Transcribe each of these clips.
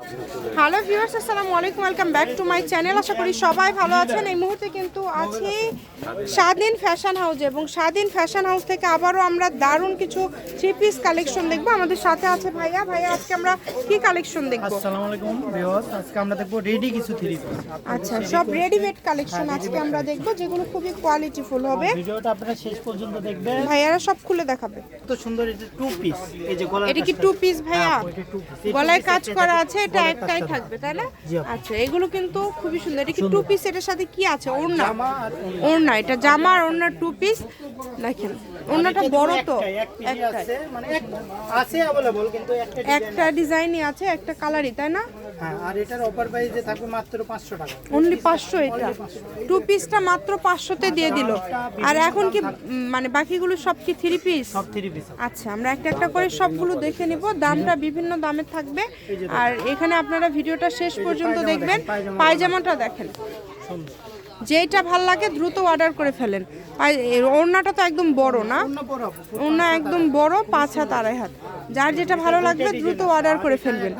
Hello viewers আসসালামু আলাইকুম welcome back to my channel আশা করি সবাই ভালো আছেন। এই মুহূর্তে কিন্তু আছি স্বাধীন ফ্যাশন হাউসে এবং স্বাধীন ফ্যাশন হাউস থেকে আবারও আমরা দারুণ কিছু থ্রি পিস কালেকশন দেখব। আমাদের সাথে আছে ভাইয়া। ভাইয়া আজকে আমরা কি কালেকশন দেখব? আসসালামু আলাইকুম ভিউয়ার্স আজকে আমরা দেখব রেডি কিছু থ্রি পিস আচ্ছা সব রেডিমেড কালেকশন আজকে আমরা দেখব যেগুলো খুবই কোয়ালিটিফুল হবে। ভিডিওটা আপনারা শেষ পর্যন্ত দেখবেন। ভাইয়ারা সব খুলে দেখাবে। কত সুন্দর এটা টু পিস এই যে গলার এটা কি টু পিস ভাইয়া? হ্যাঁ, গলায় কাজ করা আছে এটা একটাই থাকবে তাই না? আচ্ছা এগুলো কিন্তু খুবই সুন্দর। এটা কি টু পিস এটার সাথে কি আছে? ওড়না। ওড়না। এটা জামা আর ওড়না টু পিস দেখেন ওড়নাটা বড় তো। একটা আছে একটা ডিজাইনই আছে একটা কালারই তাই না? হ্যাঁ আর এটার অফার প্রাইসে থাকবে মাত্র 500 টাকা। অনলি পাঁচশো এটা? টু পিসটা মাত্র দিয়ে দিল। আর এখন কি মানে বাকিগুলো সব কি থ্রি পিস সব থ্রি পিস আচ্ছা আমরা একটা একটা করে সবগুলো দেখে নিব। দামটা বিভিন্ন দামের থাকবে। আর এখানে আপনারা ভিডিওটা শেষ পর্যন্ত দেখবেন। পায়জামাটা দেখেন। যেইটা ভালো লাগে দ্রুত অর্ডার করে ফেলেন। ওড়নাটা তো একদম বড় না? বড় ওড়না একদম বড় পাঁচ হাত আড়াই হাত। যার যেটা ভালো লাগবে দ্রুত অর্ডার করে ফেলবেন।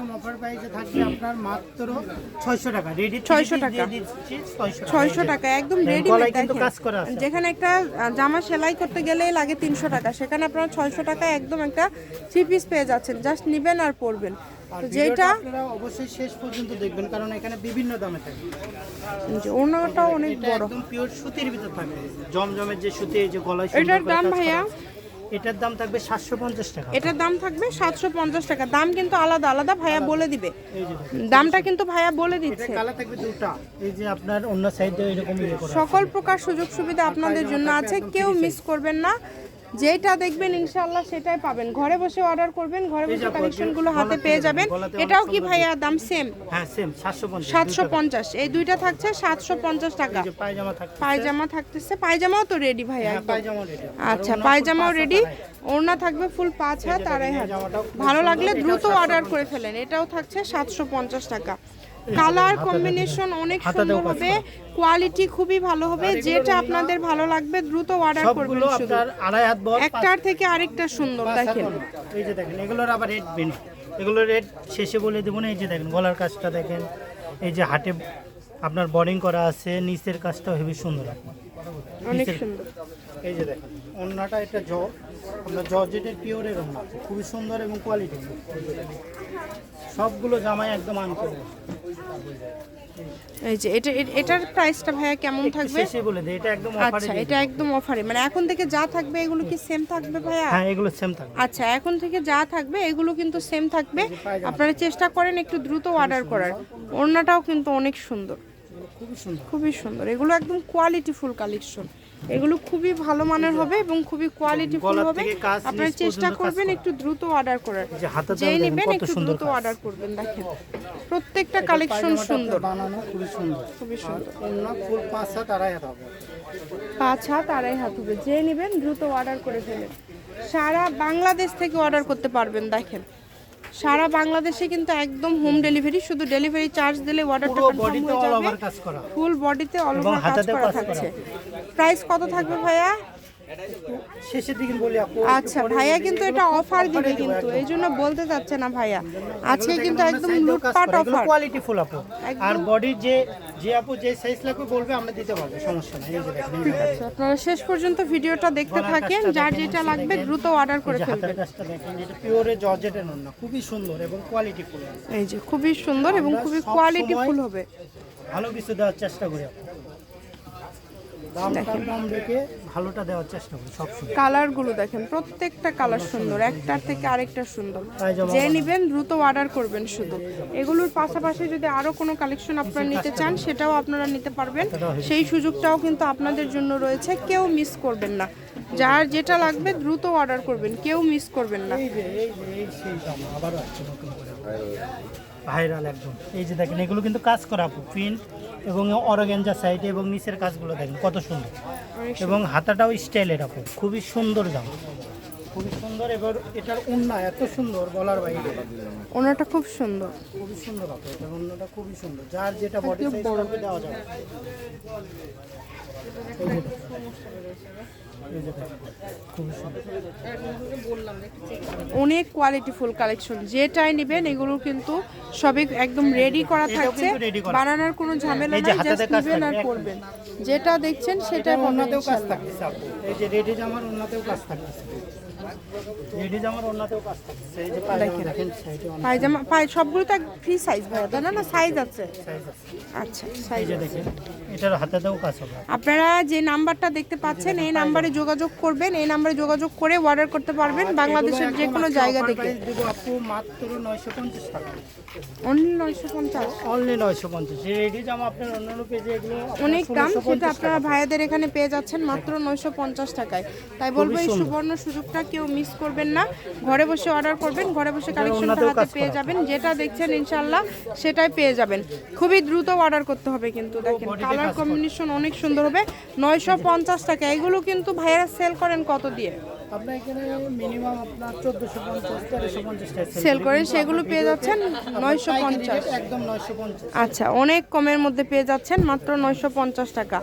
600 টাকা। রেডি 600 টাকা। 600 ছয়শো টাকা। একদম রেডি হ্যাঁ, আছে। যেখানে একটা জামা সেলাই করতে গেলেই লাগে তিনশো টাকা। সেখানে আপনারা ছয়শো টাকায় একদম একটা থ্রি পিস পেয়ে যাচ্ছেন। জাস্ট নিবেন আর পরবেন। তো যেটা অবশ্যই শেষ পর্যন্ত দেখবেন কারণ এখানে বিভিন্ন দামে থাকে। যে ওড়নাটাও অনেক বড়। একদম পিওর সুতির ভিতর থাকবে জমজমের যে সুতি এই যে গলায় এটার দাম ভাইয়া? এটার দাম থাকবে 750 টাকা। এটার দাম থাকবে সাতশো পঞ্চাশ টাকা। দাম কিন্তু আলাদা আলাদা ভাইয়া বলে দিবে। দামটা কিন্তু ভাইয়া বলে দিচ্ছে। কালার থাকবে দুটো। এই যে আপনার অন্য সাইডে এরকম ইয়ে করা সকল প্রকার সুযোগ সুবিধা আপনাদের জন্য আছে। কেউ মিস করবেন না। যেটা দেখবেন ইনশাআল্লাহ সেটাই পাবেন। ঘরে বসে অর্ডার করবেন ঘরে বসে কালেকশনগুলো হাতে পেয়ে যাবেন। এটাও কি ভাইয়া দাম সেম হ্যাঁ সেম 750 সাতশো দুটো। পঞ্চাশ এই দুইটা থাকছে সাতশো পঞ্চাশ টাকা। পায়জামা থাকবে পায়জামা থাকতেছে। পায়জামাও তো রেডি ভাইয়া হ্যাঁ পায়জামা রেডি আচ্ছা পায়জামাও রেডি ওড়না থাকবে ফুল পাঁচ হাত আড়াই হাত। ভালো লাগলে দ্রুত অর্ডার করে ফেলেন। এটাও থাকছে সাতশো পঞ্চাশ টাকা। কালার কম্বিনেশন অনেক সুন্দর হবে কোয়ালিটি খুবই ভালো হবে যেটা আপনাদের ভালো লাগবে দ্রুত অর্ডার করবেন শুধু। আপনার আড়াই হাত বল একটার থেকে আরেকটা সুন্দর দেখেন। এই যে দেখেন এগুলোর আবার রেট বেনি এগুলোর রেট শেষে বলে দেবো না এই যে দেখেন গলার কাজটা দেখেন। এই যে হাটে আপনার বোর্ডিং করা আছে নিচের কাজটাও হেবি সুন্দর অনেক সুন্দর। এই যে দেখেন ওন্নাটা এটা জ আমরা জর্জেটের পিওরের ওন্না খুবই সুন্দর এবং কোয়ালিটি সবগুলো জামাই একদম আনকোর এই যে এটা এটার প্রাইসটা ভাইয়া কেমন থাকবে? শেষে বলে দিই এটা একদম অফারে আচ্ছা এটা একদম অফারে মানে এখন থেকে যা থাকবে এগুলো কি সেম থাকবে ভাইয়া? হ্যাঁ এগুলো সেম থাকবে। আচ্ছা এখন থেকে যা থাকবে এগুলো কিন্তু সেম থাকবে। আপনারা চেষ্টা করেন একটু দ্রুত অর্ডার করার। ওড়নাটাও কিন্তু অনেক সুন্দর। খুবই সুন্দর। খুবই সুন্দর। এগুলো একদম কোয়ালিটি ফুল কালেকশন এগুলো খুবই ভালো মানের হবে এবং খুবই কোয়ালিটি ফুল হবে। আপনারা চেষ্টা করবেন একটু দ্রুত অর্ডার করার। যে যেই নেবেন একটু দ্রুত অর্ডার করবেন দেখেন। প্রত্যেকটা কালেকশন সুন্দর। বানানো খুবই সুন্দর। খুবই সুন্দর। ফুল পাঁচ সাত আড়াই হাত হবে। পাঁচ হাত আড়াই হাত হবে। যে নেবেন দ্রুত অর্ডার করে ফেলেন। সারা বাংলাদেশ থেকে অর্ডার করতে পারবেন দেখেন। সারা বাংলাদেশে কিন্তু একদম হোম ডেলিভারি শুধু ডেলিভারি চার্জ দিলে অর্ডারটা কনফার্ম হয়ে অল যাবে। ওভার কাজ করা। ফুল বডিতে অল ওভার কাজ করা। থাকছে। প্রাইস কত থাকবে ভাইয়া? শেষের দিকে বলি আপু আচ্ছা ভাইয়া কিন্তু এটা অফার দিবে কিন্তু এই জন্য বলতে চাচ্ছে না ভাইয়া। আজকে কিন্তু একদম লুটপাট অফার কোয়ালিটি ফুল আপু। আর বডির যে যে আপু যে সাইজ লাগবে বলবে আমরা দিতে পারব সমস্যা নাই। এই যে দেখেন এই আপনারা শেষ পর্যন্ত ভিডিওটা দেখতে থাকেন যার যেটা লাগবে দ্রুত অর্ডার করে ফেলবেন। এটা পিওরে জর্জেটের না খুবই সুন্দর এবং কোয়ালিটি ফুল এই যে খুবই সুন্দর এবং খুবই কোয়ালিটি ফুল হবে। ভালো কিছু দেওয়ার চেষ্টা করি। আপু দামটা কম রেখে ভালোটা দেওয়ার চেষ্টা করি সবসময় কালারগুলো দেখেন প্রত্যেকটা কালার সুন্দর একটার থেকে আরেকটা সুন্দর। যে নেবেন দ্রুত অর্ডার করবেন শুধু। এগুলোর পাশাপাশি যদি আরও কোনো কালেকশন আপনারা নিতে চান সেটাও আপনারা নিতে পারবেন। সেই সুযোগটাও কিন্তু আপনাদের জন্য রয়েছে কেউ মিস করবেন না। যার যেটা লাগবে দ্রুত অর্ডার করবেন কেউ মিস করবেন না। ভাইরাল একদম। এই যে দেখেন এগুলো কিন্তু কাজ করা প্রিন্ট এবং অরগেঞ্জা সাইড এবং নিচের কাজগুলো দেখেন কত সুন্দর। এবং হাতাটাও স্টাইলের এরকম। খুবই সুন্দর জামা খুবই সুন্দর এবার এটার উন্না এত সুন্দর বলার বাইরে। ওনাটা খুব সুন্দর। খুবই সুন্দর হবে এটার উন্নাটা খুবই সুন্দর। যার যেটা বডি। সাইজ দেওয়া যাবে। অনেক কোয়ালিটিফুল কালেকশন যেটাই নেবেন এগুলো কিন্তু সবই একদম রেডি করা থাকছে। বানানোর কোনো ঝামেলা নাই জাস্ট নেবেন আর করবেন। যেটা দেখছেন সেটা অন্যতেও কাজ থাকছে এই যে রেডি জামার অন্যতেও কাজ থাকতেছে। পায়জামা। পায় সবগুলো তো ফ্রি সাইজ ভাইয়া তাই না না সাইজ আছে। আচ্ছা সাইজ দেখেন এটার হাতাতেও কাজ হবে। আপনারা যে নাম্বারটা দেখতে পাচ্ছেন এই নাম্বারে যোগাযোগ করবেন এই নাম্বারে যোগাযোগ করে অর্ডার করতে পারবেন বাংলাদেশের যে কোনো জায়গা থেকে। আপু মাত্র নয়শো পঞ্চাশ টাকা। অনলি নয়শো পঞ্চাশ? অনলি নয়শো পঞ্চাশ। এই রেডি জামা আপনার অন্যান্য পেজে এগুলো অনেক দাম 1650 সেটা আপনারা ভাইয়াদের এখানে পেয়ে যাচ্ছেন মাত্র নয়শো পঞ্চাশ টাকায়। তাই বলব এই সুবর্ণ সুযোগটা কেউ মিস করবেন না। ঘরে বসে অর্ডার করবেন ঘরে বসে কালেকশনটা হাতে পেয়ে যাবেন। যেটা দেখছেন ইনশাল্লাহ সেটাই পেয়ে যাবেন। খুবই দ্রুত অর্ডার করতে হবে কিন্তু দেখেন। কালার কম্বিনেশন অনেক সুন্দর হবে। নয়শো পঞ্চাশ টাকা। এগুলো কিন্তু ভাইয়ারা সেল করেন কত দিয়ে? আপনার এখানে মিনিমাম আপনার চোদ্দোশো পঞ্চাশ তেরোশো পঞ্চাশ টাকা সেল করেন সেগুলো পেয়ে যাচ্ছেন নয়শো পঞ্চাশ। একদম নয়শো পঞ্চাশ। আচ্ছা অনেক কমের মধ্যে পেয়ে যাচ্ছেন মাত্র নয়শো পঞ্চাশ টাকা।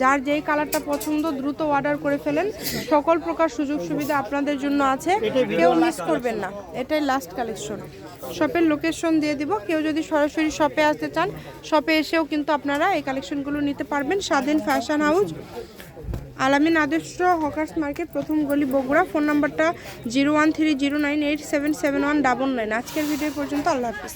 যার যেই কালারটা পছন্দ দ্রুত অর্ডার করে ফেলেন। সকল প্রকার সুযোগ সুবিধা আপনাদের জন্য আছে। কেউ মিস করবেন না। এটাই লাস্ট কালেকশন শপের লোকেশন দিয়ে দিব। কেউ যদি সরাসরি শপে আসতে চান শপে এসেও কিন্তু আপনারা এই কালেকশনগুলো নিতে পারবেন। স্বাধীন ফ্যাশন হাউস আলামিন আদর্শ হকার্স মার্কেট প্রথম গলি বগুড়া। ফোন নাম্বারটা zero one three zero nine eight seven seven one double nine. আজকের ভিডিও পর্যন্ত। আল্লাহ হাফিজ।